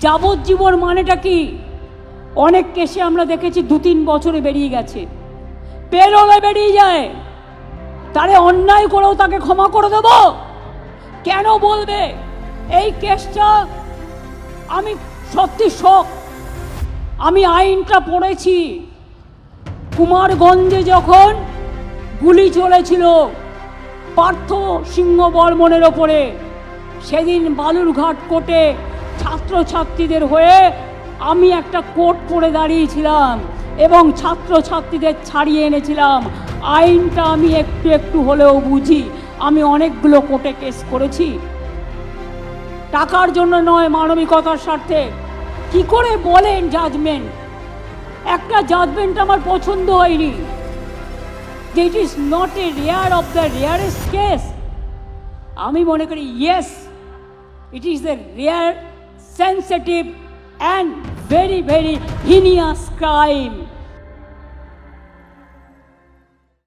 যাবজ্জীবন মানেটা কি? অনেক কেসে আমরা দেখেছি দু তিন বছরে বেরিয়ে গেছে। পেরোলে বেরিয়ে যায়। তারে অন্যায় করেও তাকে ক্ষমা করে দেব। কেন বলবে? এই কেসটা আমি সত্যি শখ আমি আইনটা পড়েছি। কুমারগঞ্জে যখন গুলি চলেছিল পার্থ সিংহ বর্মনের ওপরে, সেদিন বালুরঘাট কোর্টে ছাত্রছাত্রীদের হয়ে আমি একটা কোর্ট পরে দাঁড়িয়েছিলাম এবং ছাত্রছাত্রীদের ছাড়িয়ে এনেছিলাম। আইনটা আমি একটু একটু হলেও বুঝি। আমি অনেকগুলো কোর্টে কেস করেছি। টাকার জন্য নয় মানবিকতার স্বার্থে। কি করে বলেন জাজমেন্ট একটা জাজমেন্ট আমার পছন্দ হয়নি। যে it is not a rare of the rarest case আমি মনে করি yes it is the rare sensitive and very very heinous crime